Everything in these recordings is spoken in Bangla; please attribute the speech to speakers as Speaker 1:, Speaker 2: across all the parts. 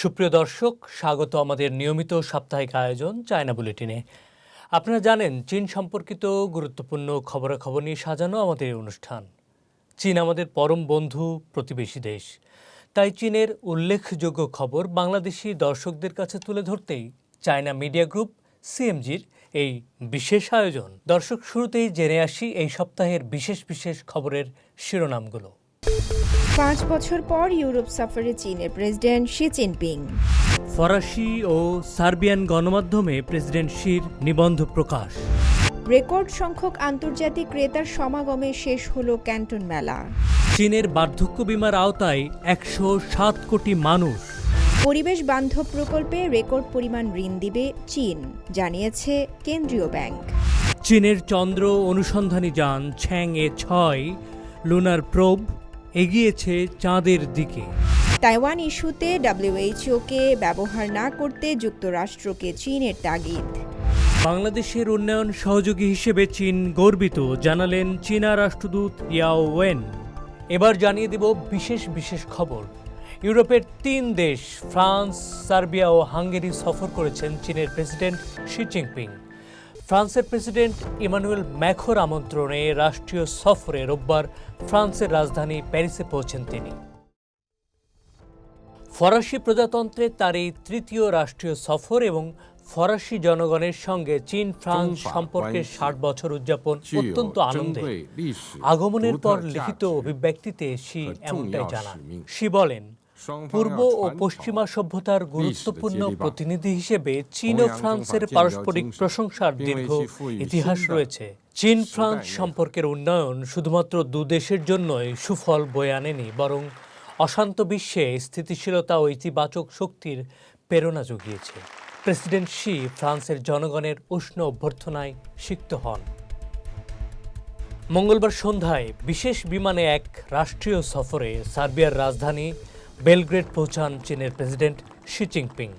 Speaker 1: সুপ্রিয় দর্শক, স্বাগত আমাদের নিয়মিত সাপ্তাহিক আয়োজন চায়না বুলেটিনে। আপনারা জানেন, চীন সম্পর্কিত গুরুত্বপূর্ণ খবরাখবর নিয়ে সাজানো আমাদের অনুষ্ঠান। চীন আমাদের পরম বন্ধু, প্রতিবেশী দেশ। তাই চীনের উল্লেখযোগ্য খবর বাংলাদেশি দর্শকদের কাছে তুলে ধরতেই চায়না মিডিয়া গ্রুপ সিএমজির এই বিশেষ আয়োজন। দর্শক, শুরুতেই জেনে আসি এই সপ্তাহের বিশেষ বিশেষ খবরের শিরোনামগুলো।
Speaker 2: পাঁচ বছর পর ইউরোপ সফরে চীনের প্রেসিডেন্ট শি জিনপিং।
Speaker 1: ফরাসি ও সার্বিয়ান গণমাধ্যমে প্রেসিডেন্ট শির নিবন্ধ প্রকাশ।
Speaker 2: রেকর্ড সংখ্যক আন্তর্জাতিক ক্রেতার সমাগমে শেষ হলো ক্যান্টন মেলা।
Speaker 1: চীনের বার্ধক্য বিমার আওতায় একশো সাত কোটি মানুষ।
Speaker 2: পরিবেশ বান্ধব প্রকল্পে রেকর্ড পরিমাণ ঋণ দিবে চীন জানিয়েছে কেন্দ্রীয় ব্যাংক।
Speaker 1: চীনের চন্দ্র অনুসন্ধানী যান ছ্যাং এ ছয় লুনার প্রোব এগিয়েছে চাঁদের দিকে।
Speaker 2: তাইওয়ান ইস্যুতে ডাব্লিউএইচওকে ব্যবহার না করতে যুক্তরাষ্ট্রকে চীনের তাগিদ।
Speaker 1: বাংলাদেশের উন্নয়ন সহযোগী হিসেবে চীন গর্বিত জানালেন চীনা রাষ্ট্রদূত ইয়াও ওয়েন। এবার জানিয়ে দেব বিশেষ বিশেষ খবর। ইউরোপের তিন দেশ ফ্রান্স সার্বিয়া ও হাঙ্গেরি সফর করেছেন চীনের প্রেসিডেন্ট শি জিনপিং। ফ্রান্সের প্রেসিডেন্ট ইমানুয়েল ম্যাখোর আমন্ত্রণে রাষ্ট্রীয় সফরে রোববার ফ্রান্সের রাজধানী প্যারিসে পৌঁছেন তিনি। ফরাসি প্রজাতন্ত্রে তার এই তৃতীয় রাষ্ট্রীয় সফর এবং ফরাসি জনগণের সঙ্গে চীন ফ্রান্স সম্পর্কের ষাট বছর উদযাপন অত্যন্ত আনন্দে। আগমনের পর লিখিত অভিব্যক্তিতে শি এমনটাই জানান। শি বলেন পূর্ব ও পশ্চিমা সভ্যতার গুরুত্বপূর্ণ প্রতিনিধি হিসেবে চীন ও ফ্রান্সের পারস্পরিক প্রশংসার দীর্ঘ ইতিহাস রয়েছে। চীন ফ্রান্স সম্পর্কের উন্নয়ন শুধুমাত্র দু দেশের জন্যই সুফল বয়ে আনেনি বরং অশান্ত বিশ্বে স্থিতিশীলতা ও ইতিবাচক শক্তির প্রেরণা জুগিয়েছে। প্রেসিডেন্ট শি ফ্রান্সের জনগণের উষ্ণ অভ্যর্থনায় সিক্ত হন। মঙ্গলবার সন্ধ্যায় বিশেষ বিমানে এক রাষ্ট্রীয় সফরে সার্বিয়ার রাজধানী বেলগ্রেড পৌঁছান চীনের প্রেসিডেন্ট শি জিনপিং।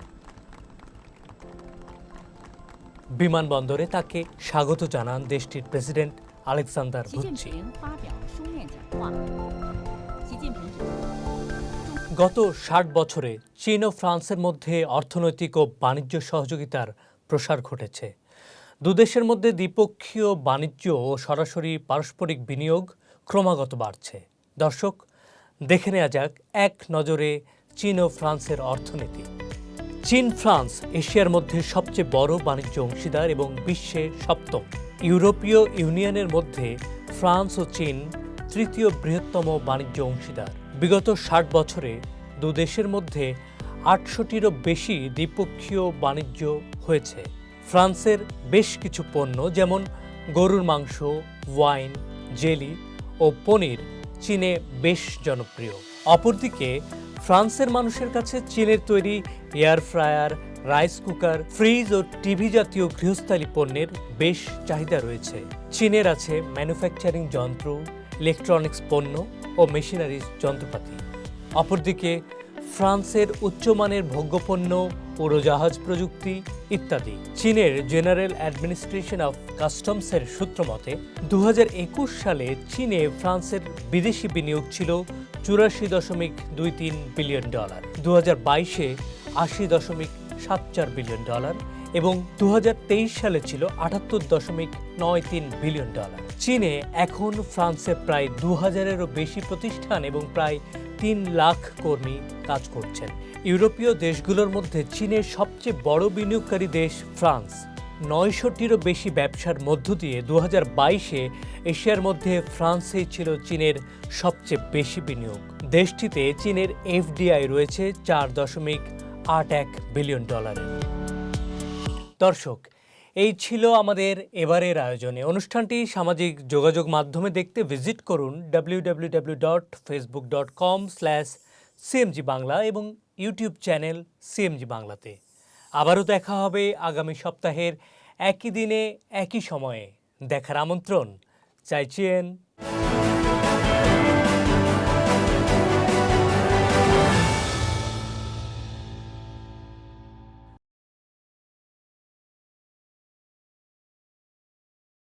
Speaker 1: বিমানবন্দরে তাকে স্বাগত জানান দেশটির প্রেসিডেন্ট আলেকজান্ডার ভুচ্চি গত ষাট বছরে চীন ও ফ্রান্সের মধ্যে অর্থনৈতিক ও বাণিজ্য সহযোগিতার প্রসার ঘটেছে। দুদেশের মধ্যে দ্বিপক্ষীয় বাণিজ্য ও সরাসরি পারস্পরিক বিনিয়োগ ক্রমাগত বাড়ছে। দর্শক দেখে নেওয়া যাক এক নজরে চীন ও ফ্রান্সের অর্থনীতি। চীন, ফ্রান্স এশিয়ার মধ্যে সবচেয়ে বড় বাণিজ্য অংশীদার এবং বিশ্বে সপ্তম। ইউরোপীয় ইউনিয়নের মধ্যে ফ্রান্স ও চীন তৃতীয় বৃহত্তম বাণিজ্য অংশীদার। বিগত ষাট বছরে দু দেশের মধ্যে আটশোটিরও বেশি দ্বিপক্ষীয় বাণিজ্য হয়েছে। ফ্রান্সের বেশ কিছু পণ্য যেমন গরুর মাংস, ওয়াইন, জেলি ও পনির চীনে বেশ জনপ্রিয়। অপরদিকে, ফ্রান্সের মানুষের কাছে চীনের তৈরি air fryer, rice cooker, fridge ও টিভি জাতীয় গৃহস্থালী পণ্যের বেশ চাহিদা রয়েছে। চীনের আছে ম্যানুফ্যাকচারিং যন্ত্র, ইলেকট্রনিক্স পণ্য ও মেশিনারিজ যন্ত্রপাতি। অপরদিকে, ফ্রান্সের উচ্চমানের ভোগ্যপণ্য উড়োজাহাজ প্রযুক্তি ইত্যাদি। চীনের জেনারেল অ্যাডমিনিস্ট্রেশন অফ কাস্টমসের সূত্র মতে দু হাজার একুশ সালে চীনে ফ্রান্সের বিদেশি বিনিয়োগ ছিল চুরাশি দশমিক দুই তিন বিলিয়ন ডলার। দু হাজার বাইশে আশি দশমিক সাত চার বিলিয়ন ডলার এবং দু হাজার তেইশ সালে ছিল আটাত্তর দশমিক নয় তিন বিলিয়ন ডলার। চীনে এখন ফ্রান্সে প্রায় দু হাজারেরও বেশি প্রতিষ্ঠান এবং প্রায় তিন লাখ কর্মী কাজ করছেন। ইউরোপীয় দেশগুলোর মধ্যে চীনের সবচেয়ে বড় বিনিয়োগকারী দেশ ফ্রান্স। নয়শোটিরও বেশি ব্যবসার মধ্য দিয়ে দু বাইশে এশিয়ার মধ্যে ফ্রান্সেই ছিল চীনের সবচেয়ে বেশি বিনিয়োগ। দেশটিতে চীনের এফডিআই রয়েছে চার দশমিক আট এক বিলিয়ন ডলারের। দর্শক, এই ছিল আমাদের এবারের আয়োজনে। অনুষ্ঠানটি সামাজিক যোগাযোগ মাধ্যমে দেখতে ভিজিট করুন W dot Facebook dot com slash CMG Bangla এবং ইউটিউব চ্যানেল সিএমজি বাংলাতে আবারও দেখা হবে আগামী সপ্তাহের একই দিনে, একই সময়ে। দেখার আমন্ত্রণ। চাইছেন